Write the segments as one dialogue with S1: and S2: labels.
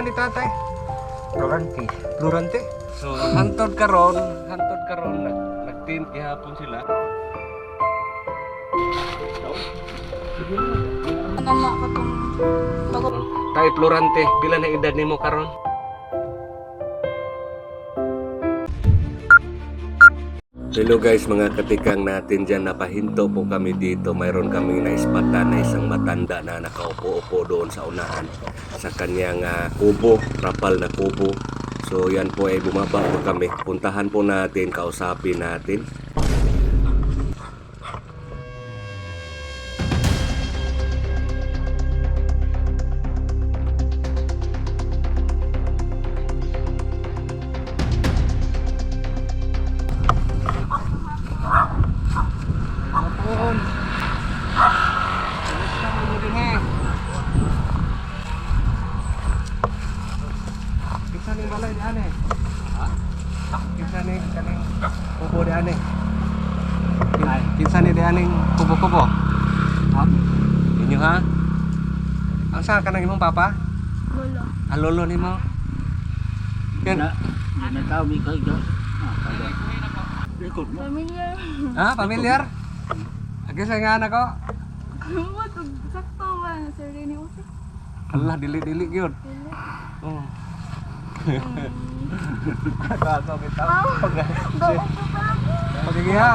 S1: pangalan ni tatay?
S2: Florante.
S1: Florante. So, hantod karon, hantod karon nag nag-team gihapon sila.
S3: Ano na katong bago
S1: Tay Florante, pila na edad nimo karon? Hello guys, mga katikang natin dyan, napahinto po kami dito. Mayroon kaming naispatan na isang matanda na nakaupo-upo doon sa unahan sa kanyang ah, kubo, rapal na kubo. So yan po ay bumaba po kami. Puntahan po natin, kausapin natin. Ni balay di ane? Ha? Kinsa ni kaning kubo di ane? Kin- Kinsa ni di aning kubo-kubo? Ha? Inyo ha? Ang saan ka ng imong papa?
S3: wala.
S1: Ang lolo nimo? Yan.
S2: Na, na tao may kaya. Ah, kaya. Likod mo.
S3: Familiar.
S1: Ha? Pamilyar? Agi sa nga anak ko?
S3: Ano to? Sakto ba? Sir Rene Usik.
S1: Allah, dili-dili yun.
S3: Dili.
S1: Oh.
S3: Ko pala.
S1: Pagigiha.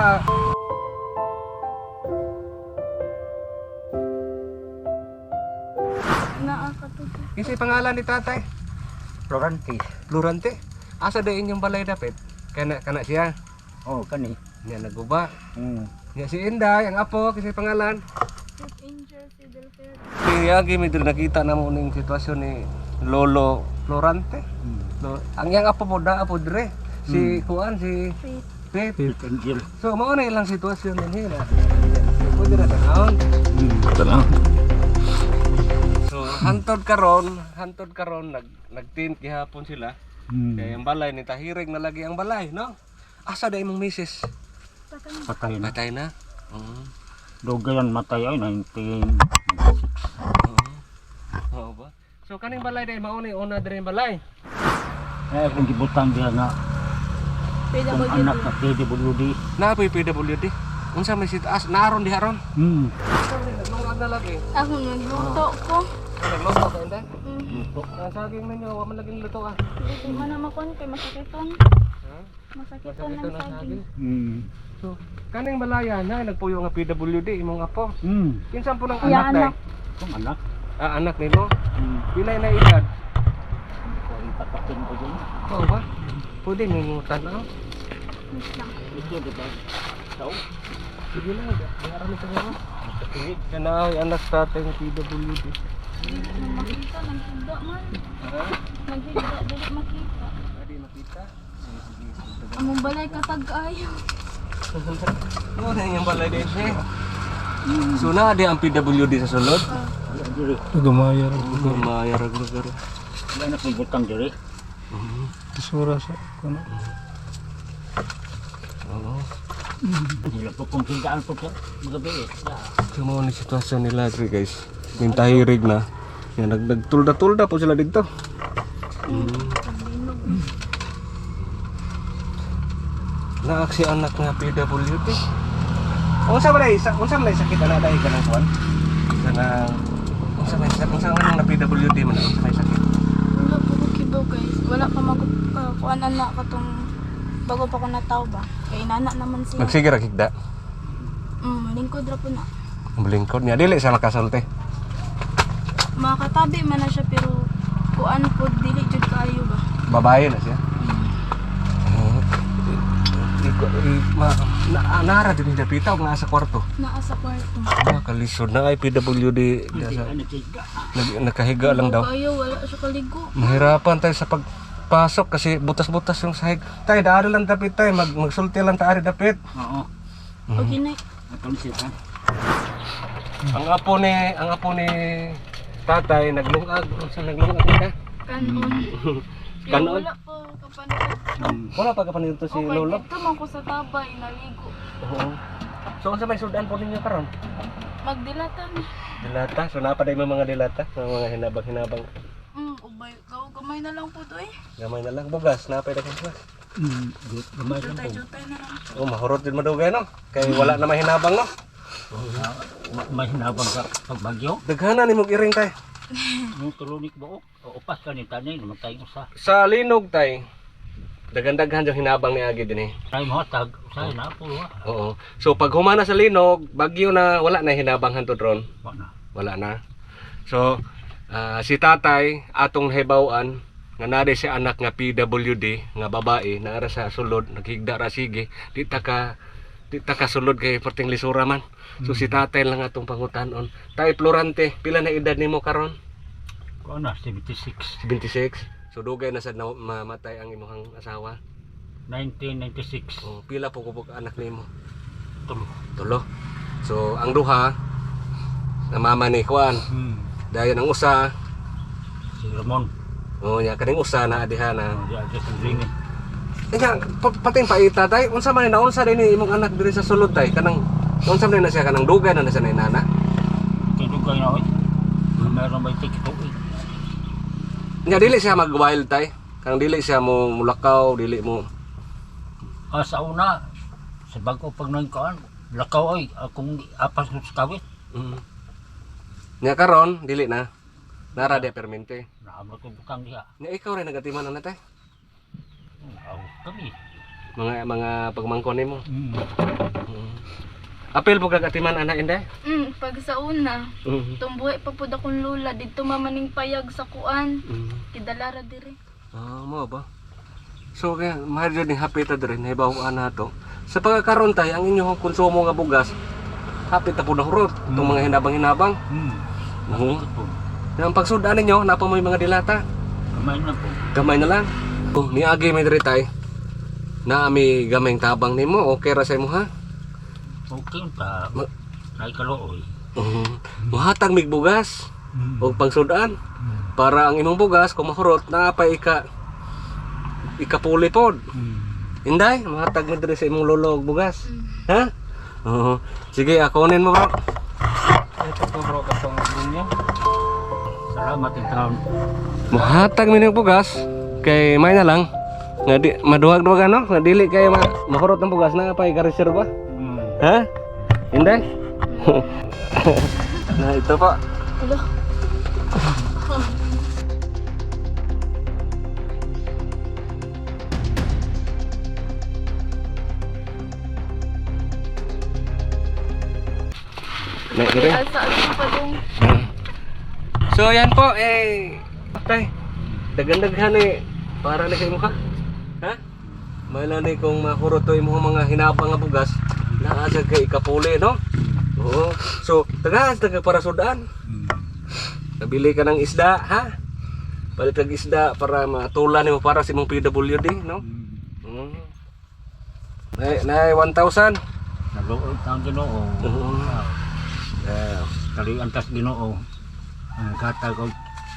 S1: Kasi pangalan ni tatay?
S2: Florante.
S1: Florante. Asa da inyong balay dapit? Kana kana siya.
S2: Oh, kani.
S1: Niya naguba.
S2: Hmm.
S1: Niya si Inday, ang apo kasi pangalan.
S3: With Angel si Delfer.
S1: Kaya gimi dito nakita na mo ning sitwasyon ni Lolo Florante.
S2: Hmm.
S1: Lo, ang yang apo mo da apo dire. Si Kuan si.
S3: Faith.
S2: Philip Angel.
S1: So mao na ilang sitwasyon din na. Pwede na tanawon.
S2: Hmm. Tara.
S1: So hantod karon, hantod karon nag nag-team gihapon sila.
S2: Hmm.
S1: Kaya ang balay ni tahirig na lagi ang balay, no? Asa da imong misis?
S3: Patay.
S2: Na.
S1: Patay na. Oo.
S2: Dogayan matay ay 19.
S1: Oo. Oo ba? So kaning balay dai mao ni una diri balay.
S2: Eh, kung gibutang diya nga,
S3: Pwede
S2: kung
S3: ko
S2: anak na PWD.
S1: Naapoy PWD. Unsa may sit as naaron diharon?
S2: Hmm.
S1: Naglungag na lagi.
S3: Ako nagluto ko.
S1: Nagluto ka inday.
S3: Mm.
S1: Ang saging ninyo wa man laging luto ah.
S3: Hindi man na makon kay masakiton.
S1: Ha?
S3: Masakiton
S1: Masakit
S3: ng
S1: na
S3: saging.
S1: saging.
S2: Hmm.
S1: So kaning balayan na nagpuyo nga PWD imong apo.
S2: Hmm.
S1: Kinsan po ng
S3: Ya,
S1: anak
S3: anak.
S2: Kung anak.
S1: Ah, anak nimo.
S2: Hmm.
S1: Pilay na edad.
S2: Ipatakin ko dyan.
S1: Oo ba? Pwede mo tanaw.
S3: Miss lang.
S2: Ito, diba? Tao.
S1: Sige lang, mayroon mo siguro. Tingit ka na ay anak sa ating PWD.
S3: Dili na makita. Naghiga man.
S1: Ha?
S3: Naghiga. Dili makita.
S1: Pwede makita.
S3: Among balay katag-ayo.
S1: Oo na yung balay din siya. So na di ang PWD sa sulod?
S2: Wala diri.
S1: Gumayar. Gumayar ang lugar.
S2: Wala na kung butang diri.
S1: Sura sa ano? Oo.
S2: Wala po kung higaan po siya. Magabi eh.
S1: Ito mo ni sitwasyon nila dre guys. Mintahirig na. Yan, nag nagtulda-tulda po sila dito. Naak si anak nga PWD. Unsa dai? Sa unsa man dai sakit ana dai kanang kuan? Kanang unsa may sakit unsa man na PWD man unsa sakit?
S3: Kibo guys. Wala pa mag uh, kuan na katong bago pa ko nataw ba. Kay nana naman sila.
S1: Magsige ra kigda.
S3: Mm, lingkod ra po na.
S1: Bulingkod niya dili sa makasulti.
S3: Makatabi man na siya pero kuan po dili jud kaayo ba.
S1: Babae na siya. I ma na, nara din niya pitaw nga sa kwarto.
S3: Naa sa kwarto.
S1: Ah, kalisod na ay PWD diya
S2: Hindi
S1: sa
S2: ka naghiga.
S1: nag, nakahiga lang daw.
S3: Kaayo wala siya kaligo.
S1: Mahirapan tayo sa pagpasok kasi butas-butas yung sahig. Tay, daari lang dapit tay, mag magsulti lang taari dapit.
S2: Oo.
S3: Okay na.
S2: Atong siya ha.
S1: Ang apo ni, ang apo ni tatay naglungag, sa naglungag ka.
S3: Kanon. Kaya
S1: Kanon?
S3: wala po kapanood.
S2: Hmm.
S1: Wala pa ka pa nito si
S3: Okay,
S1: lolo.
S3: dito man ko sa tabay naligo.
S1: Oo. So unsa may sudan po ninyo karon?
S3: Magdilatan.
S1: Dilata. So napa day mga dilata, mga mga hinabang-hinabang.
S3: Mm, ubay. Gaw gamay na lang po to eh.
S1: Gamay na lang bugas, napay na bugas.
S2: Hmm, good. Gamay lang po.
S3: Jutay-jutay na lang.
S1: Oh, mahurot din madugay no. Kay wala na mahinabang no.
S2: Ah, ma- May hinabang ka pagbagyo.
S1: Daghana ni mong iring tay.
S2: Yung tulonik ba o? O upas ka ni tanay, naman tayo usa.
S1: Sa linog tay. Daghan-daghan yung hinabang ni Agi din eh.
S2: Tayo mo tag, usahay na po ha.
S1: Oo. So pag humana sa linog, bagyo na wala na hinabang hantod ron.
S2: Wala na.
S1: Wala na. So ah, si tatay atong hebawan nga nari si anak nga PWD nga babae naara sa sulod naghigda ra sige di ta ka di ta ka sulod kay perting lisura man. So si tatay lang atong pangutanon. Tay Florante, pila na edad nimo karon?
S2: Kung na, 76.
S1: 26. So dugay na sad na mamatay ang imong asawa.
S2: 1996.
S1: Oh, pila po kubog anak nimo?
S2: Tulo.
S1: Tulo. So ang duha na mama ni Kuan,
S2: Hmm.
S1: dayon ang usa,
S2: Si Ramon.
S1: oh nya kaning usa na adiha na.
S2: Di aja
S1: Kanya pating paita tay, unsa man na unsa din imong anak diri sa sulod tay kanang unsa man na siya kanang dugay na na siya na inana.
S2: Kinugay na oy. Meron ba tikito eh.
S1: Nya dili siya mag wild tay. Kanang dili siya mo mulakaw, dili mo.
S2: Ah, sa una, sa bago pag nangkaan, lakaw ay, akong apas sa kawit.
S1: Mm. Nya karon dili na. Nara de permente.
S2: Naamot ko butang diha.
S1: Nya ikaw rin nagatiman na tay.
S2: Aw, kami.
S1: Mga mga pagmangkon nimo.
S2: Hmm.
S1: Mm. Apil po kagatiman ana inday.
S3: Mm, pag sa una,
S1: Mm.
S3: tumbuhi pa po akong lula dito mamaning payag sa kuan.
S1: Mm.
S3: Kidalara diri.
S1: Ah, mo ba? So kaya mahal jud ni hapit ta diri nahibawaan nato. Sa pagkakaroon tay ang inyong konsumo nga bugas hapit ta po na hurot itong mga hinabang-hinabang.
S2: Ito po.
S1: Ang pagsudan ninyo napa mo yung mga dilata.
S2: Kamay na po.
S1: Gamay na lang. Oh, ni agi may diri tay. Na ami gamay tabang nimo okay ra sa imo ha.
S2: Okay ta.
S1: Ma-
S2: Naikalooy.
S1: Mhm. Muhatag mig bugas
S2: Hmm.
S1: o pangsudan para ang imong bugas kung mahurot na pa ika ikapuli pod.
S2: Hmm.
S1: Inday, mahatag mo diri sa imong lolo og bugas.
S3: Mm.
S1: Ha? Oo. Sige, akunin mo bro.
S2: Ito po bro, katong niya. Salamat in taon.
S1: Mahatag mo ng bugas. Kay may na lang. Nga di, maduwag-duwag ano? Nga dili kay ma mahurot ng bugas na pa ika-reserve ba?
S2: Hmm.
S1: Ha? Inday? na ito po.
S3: Alo.
S1: Na ire.
S3: Asa asa pa dong.
S1: So yan po eh tay. Dagandaghan eh para na kay mo. Ha? Mala ni kung mahurot to imong mga hinabang nga bugas naa sa kay ikapuli no? Oo. So, tagas taga para sudan.
S2: Hmm.
S1: Nabili ka ng isda, ha? Palit kag isda para matulan nimo para sa imong PWD, no? Mm. Nay, nay 1,000.
S2: Nalooy taong ginoo.
S1: Oo. Yeah.
S2: Kali antas ginoo. Ang kata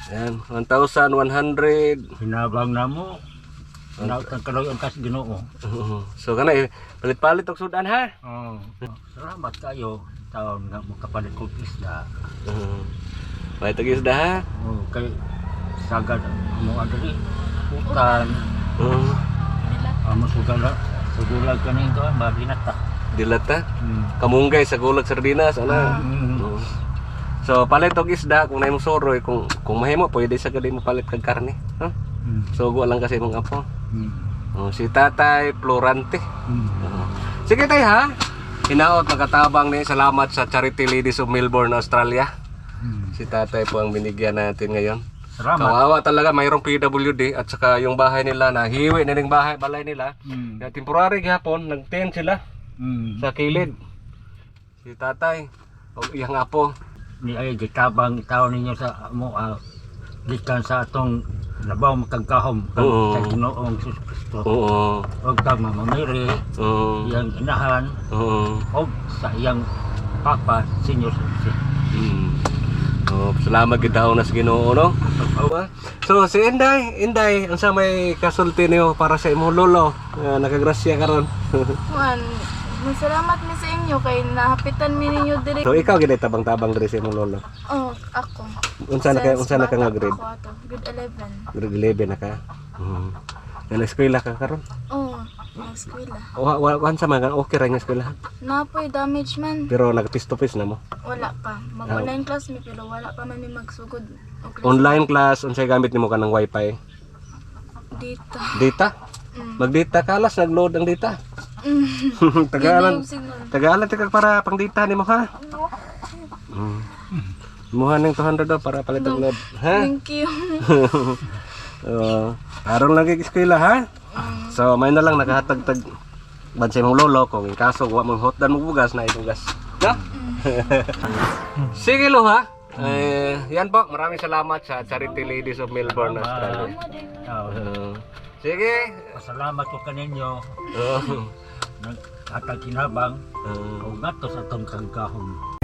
S2: ko,
S1: Yan, 1,100.
S2: hinabang na mo. Hinabang kaloy antas ginoo.
S1: Oo. So kana eh, palit-palit og sudan ha.
S2: Oh. Salamat kayo. Taon nga mo kapalit kong isda.
S1: Oo. Palit og isda ha.
S2: Oh, kay sagad mo adiri. Utan.
S1: Oo.
S2: Amo sugala. Sugulag kanin ko, mabinat ta.
S1: Dilata.
S2: Hmm.
S1: Kamunggay sa gulag sardinas ana.
S2: Hmm.
S1: So palit og isda kung naimo soroy kung kung mahimo pwede sa gali mo palit kag karne, ha?
S2: Hmm.
S1: Sugo lang kasi imong apo.
S2: Hmm.
S1: Oh, si Tatay Florante.
S2: Hmm.
S1: Oo. Sige tay ha. Hinaot nakatabang ni salamat sa Charity Ladies of Melbourne, Australia.
S2: Hmm.
S1: Si Tatay po ang binigyan natin ngayon.
S2: Salamat.
S1: Kawawa talaga mayroong PWD at saka yung bahay nila na hiwi na ning bahay balay nila.
S2: Hmm.
S1: Na temporary gihapon nag-tent sila
S2: Hmm.
S1: sa kilid. Si Tatay o iyang apo.
S2: Ni ay gitabang itaw ninyo sa mo ah, gikan sa atong labaw makagkahom kang
S1: Oo.
S2: sa Ginoong Jesus Kristo.
S1: Oo.
S2: Og kag mamamiri
S1: Oo.
S2: iyang inahan
S1: Oo.
S2: og sa iyang papa senior si
S1: Mm. Oh, salamat kita na sa Ginoo no. So si Inday, Inday, unsa may kasulti niyo para sa imong lolo? Uh, nakagrasya karon.
S3: Kuan, Masalamat mi sa inyo kay nahapitan mi ninyo diri.
S1: So ikaw gid tabang-tabang diri sa imong lolo.
S3: Oh, ako.
S1: Unsa na kay unsa na ka nga grade?
S3: Ako ato, grade 11.
S1: Grade 11 na ka. Hmm. Nga eskwela ka karon.
S3: Oh, ang eskwela.
S1: Wa wa sa mga okay ra nga eskwela.
S3: Napoy damage man.
S1: Pero face na mo.
S3: Wala pa. Mag-online class mi pero wala pa man mi magsugod. O class
S1: Online class unsay gamit nimo kanang wifi?
S3: dito.
S1: Data?
S3: Mm.
S1: Mag-data ka las nag-load ang data.
S3: Mm. Signal.
S1: Tagalan tika para pang data nimo ha. Mm. Muha ning 200 daw para palit ang load. Ha?
S3: Thank you.
S1: Uh, aron lagi eskwela ha. So may na lang nakahatag-tag bansay mong lolo kung in kaso wa mong hotdan mo bugas na ibugas. No? Sige lo ha. Eh, yan po, maraming salamat sa Charity Ladies of Melbourne, Australia. Uh, sige.
S2: pasalamat ko kaninyo.
S1: Uh,
S2: Nagkatag kinabang.
S1: uh,
S2: O nga to sa tong kangkahon.